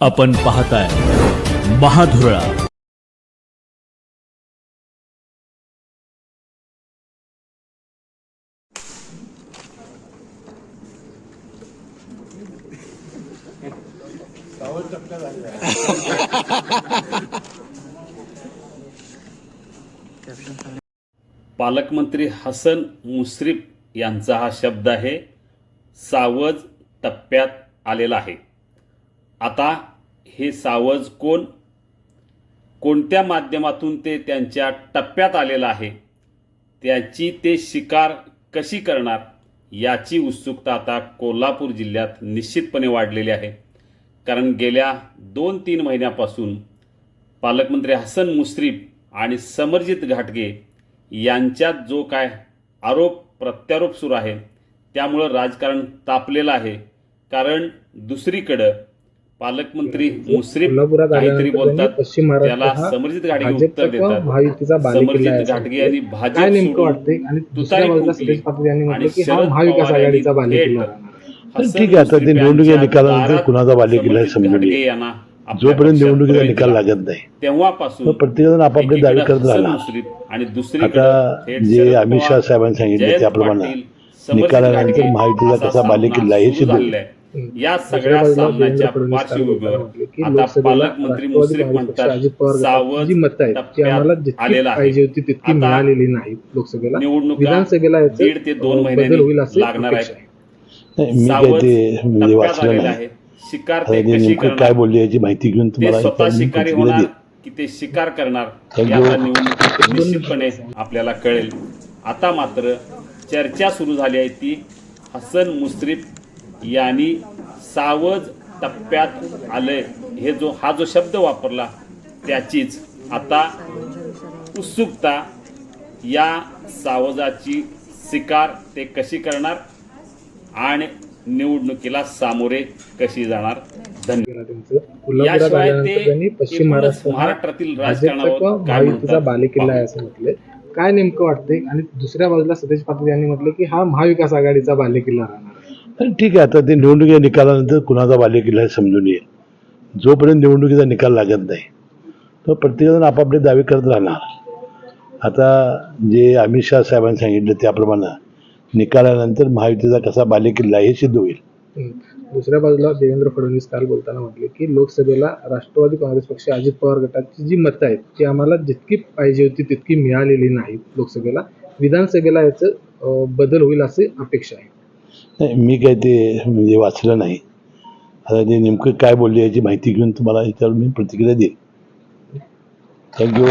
आपण पाहताय महाधुरळा. पालकमंत्री हसन मुश्रीफ यांचा हा शब्द आहे. सावज टप्प्यात आलेला आहे. आता हे सावज कोण? कोणत्या माध्यमातून ते त्यांच्या टप्प्यात आलेलं आहे? त्याची ते शिकार कशी करणार? याची उत्सुकता आता कोल्हापूर जिल्ह्यात निश्चितपणे वाढलेली आहे. कारण गेल्या दोन तीन महिन्यापासून पालकमंत्री हसन मुश्रीफ आणि समरजित घाटगे यांच्यात जो काय आरोप प्रत्यारोप सुरू आहे त्यामुळं राजकारण तापलेलं आहे. कारण दुसरीकडं पालकमंत्री मुश्रीफ कोल्हापुरात काहीतरी बोलतात पश्चिम महाराष्ट्र त्याला समरजित घाटगे उत्तर देतात समरजित घाटगे यांनी. भाजप आणि तुतारी आणि की हा शरद पवार यांनी ठीक आहे, आता ते निवडणुकीच्या निकालानंतर कुणाचा बालेकिल्ला समजून. यांना जोपर्यंत निवडणुकीचा निकाल. लागत नाही तेव्हापासून प्रत्येकजण आपापली दावी करत मुश्रीफ आणि दुसरीकडे आता जे अमित शाह साहेबांनी सांगितले त्याप्रमाणे निकालानंतर महायुतीचा कसा बालेकिल्ला हे सिद्ध. या सगळ्या सामन्याच्या पार्श्वभूमीवर आता पालकमंत्री मुश्रीफ म्हणतात सावध टप्प्यात आलेला आहे. पाहिजे होती तितकी मिळालेली नाही लोकसभेला. निवडणुका दीड ते दोन महिन्यांनी अशी लागणार आहे. सावध म्हणजे टप्प्यात आलेला आहे. शिकार ते कशी काय बोलले याची माहिती घेऊन तुम्हाला स्वतः शिकारी होणार. की ते शिकार करणार? निवडणूक निश्चितपणे आपल्याला कळेल. आता मात्र चर्चा सुरू झाली आहे ती हसन मुश्रीफ यांनी सावज टप्प्यात आलंय. हे जो हा जो शब्द वापरला त्याचीच आता उत्सुकता या सावजाची शिकार ते कशी करणार आणि निवडणुकीला सामोरे कशी जाणार? धन्यवाद. याशिवाय ते पश्चिम महाराष्ट्रातील राजकारणावर काय म्हणतात? काय नेमकं वाटतंय? आणि दुसऱ्या बाजूला सतेज पाटील यांनी म्हटलं की हा महाविकास आघाडीचा बालेकिल्ला राहणार. ठीक आहे आता ते निवडणुकीच्या निकालानंतर कुणाचा बालेकिल्ला समजून येईल. जोपर्यंत निवडणुकीचा निकाल लागत नाही तो प्रत्येकजण आपापले दावे करत राहणार. आता जे अमित शाह साहेबांनी सांगितलं त्याप्रमाणे निकालानंतर महायुतीचा कसा बालेकिल्ला हे सिद्ध होईल. दुसऱ्या बाजूला देवेंद्र फडणवीस काल बोलताना म्हटले की लोकसभेला राष्ट्रवादी काँग्रेस पक्ष अजित पवार गटाची जी मतं आहेत ती आम्हाला जितकी पाहिजे होती तितकी मिळालेली नाहीत लोकसभेला. विधानसभेला याचं बदल होईल असे अपेक्षा आहे. नाही मी काय ते म्हणजे वाचलं नाही. आता ते नेमकं काय बोलले याची माहिती घेऊन तुम्हाला याच्यावर मी प्रतिक्रिया देईन. थँक्यू